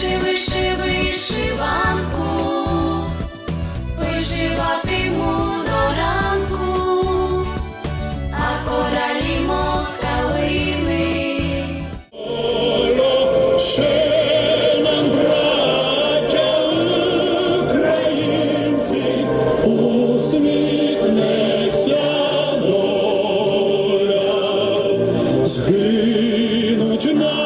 шиви, шиви, шиванку, вишиватиму до ранку, а коралі мов скалини. Ще українці, усміхнеться доля, згинуть нам.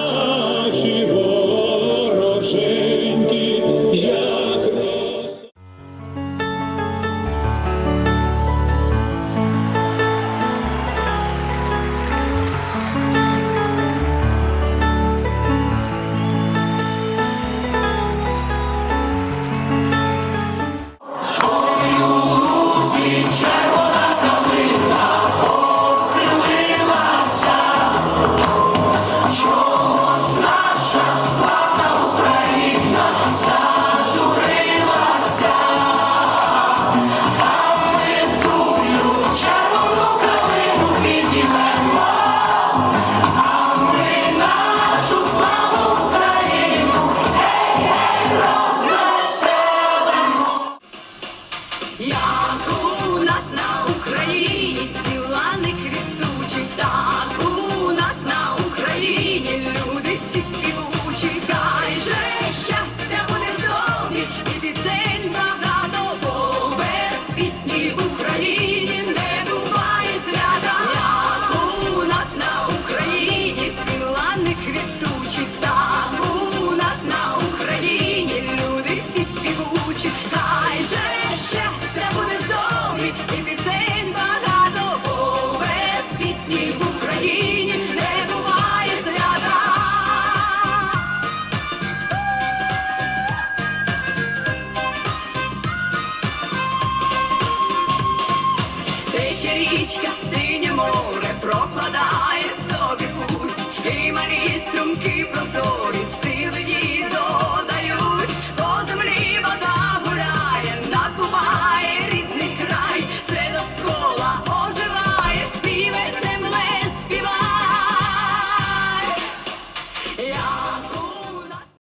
як у нас на. річка, синє море прокладає собі путь.